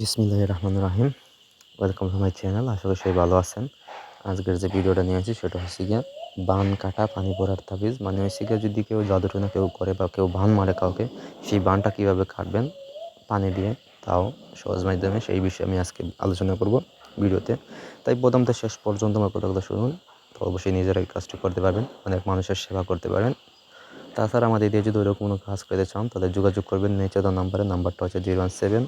বিসমিল্লাহ রহমান রাহিম। ওয়েলকাম টু মাই চ্যানেল, আশা করি সবাই ভালো আছেন। আজকের যে ভিডিওটা নিয়েছি সেটা হচ্ছে গিয়ে বান কাটা, পানি পড়ার তাবিজ। মানে হচ্ছে গিয়ে যদি কেউ জাদুটনা কেউ করে বা কেউ বান মারে কাউকে, সেই বানটা কীভাবে কাটবেন, পানি দিয়ে, তাও সহজ মাধ্যমে, সেই বিষয়ে আমি আজকে আলোচনা করব ভিডিওতে। তাই প্রথম থেকে শেষ পর্যন্ত আমার কথাগুলো শুনুন, তো অবশ্যই নিজেরা এই কাজটি করতে পারবেন, অনেক মানুষের সেবা করতে পারেন। তাছাড়া আমাদের দিয়ে যদি ওরকম কোনো কাজ করতে চান তাহলে যোগাযোগ করবেন নিচে দেওয়া নাম্বারে, নাম্বারটা হচ্ছে zero one seven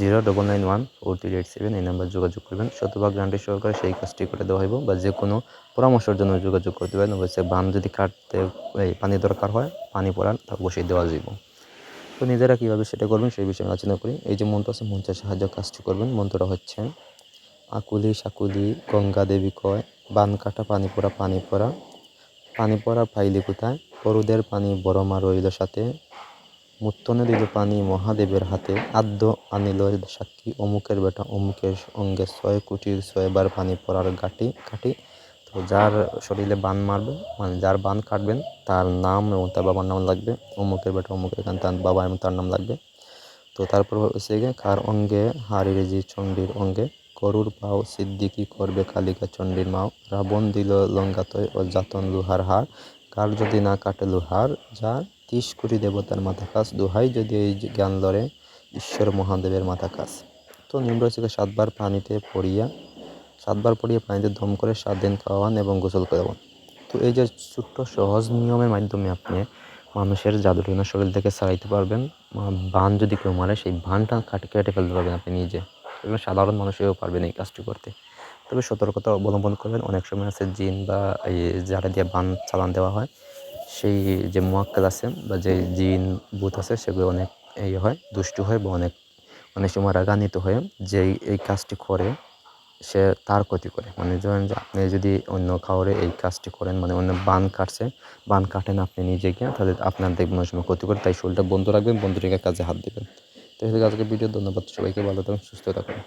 zero double nine one four three eight seven এই নাম্বার যোগাযোগ করবেন। শতভাগ গ্যারান্টি সহকারে সেই কাজটি করে দেওয়া হইব বা যে কোনো পরামর্শের জন্য যোগাযোগ করতে পারেন। অবশ্যই বান যদি কাটতে, এই পানি দরকার হয়, পানি পড়ান, তা অবশ্যই দেওয়া যাইব। তো নিজেরা কীভাবে সেটা করবেন সেই বিষয়ে আলোচনা করি। এই যে মন্ত্র আছে, মন্ত্রের সাহায্য কাজটি করবেন। মন্ত্রটা হচ্ছে, আকুলি সাকুলি গঙ্গা দেবী কয়, বান কাটা, পানি পড়া পানি পড়া। পানি পড়া পাইলে কোথায়? পরুদের পানি বড় মা রইল সাথে। মুত্তনে দিল পানি, মহাদেবের হাতে আদ্য আনিল সাক্ষী, অমুকের বেটা অমুকের অঙ্গে ছয় কোটির ছয়বার পানি পড়ার গাটি কাটি তো যার শরীরে বান মারবে মানে যার বান কাটবেন, তার নাম এবং তার বাবার নাম লাগবে। অমুকের বেটা অমুকের এখানে তার বাবা এবং তার নাম লাগবে। তো তারপর হচ্ছে গিয়ে কার অঙ্গে? হারির জি চণ্ডীর অঙ্গে। করুর পাও সিদ্দিকি করবে কালিকা চণ্ডীর মাও। রাবণ দিল লঙ্গাতয় ও জাতন লোহার হার। কার যদি না কাটে লোহার যার তিস কোটি দেবতার মাথা কাজ, দোহাই যদি এই জ্ঞান লড়ে ঈশ্বর মহাদেবের মাথা কাজ। তো নিম্ন থেকে সাতবার পানিতে পড়িয়া, সাতবার পড়িয়ে পানিতে দম করে সাত দিন খাওয়ান এবং গোসল করাবান তো এই যে ছোট্ট সহজ নিয়মের মাধ্যমে আপনি মানুষের জাদুটনা শরীর থেকে ছাড়াইতে পারবেন বান যদি কেউ মারে, সেই বানটা কাটে কেটে ফেলতে পারবেন আপনি নিজে। এবং সাধারণ মানুষেও পারবেন এই কাজটি করতে। তবে সতর্কতা অবলম্বন করবেন, অনেক সময় আছে জিন বা এই যারা দিয়ে বান চালান দেওয়া হয়। সেই যে মোয়াক্কেল আছে বা যে জিন বুথ আছে, সেগুলো অনেক ইয়ে হয়, দুষ্টু হয় বা অনেক অনেক সময় রাগান্বিত হয়ে যে এই কাজটি করে, সে তার ক্ষতি করে। মানে ধরেন যে আপনি যদি অন্য খাওয়ারে এই কাজটি করেন মানে অন্য বান কাটছে, বান কাটেন আপনি নিজে গিয়ে, তাহলে আপনার দেখবেন অনেক সময় ক্ষতি করে, তাই শরীরটা বন্ধ রাখবেন বন্ধ রেখে কাজে হাত দেবেন। তো আজকে ভিডিও, ধন্যবাদ সবাইকে, ভালো থাকুন, সুস্থ থাকুন।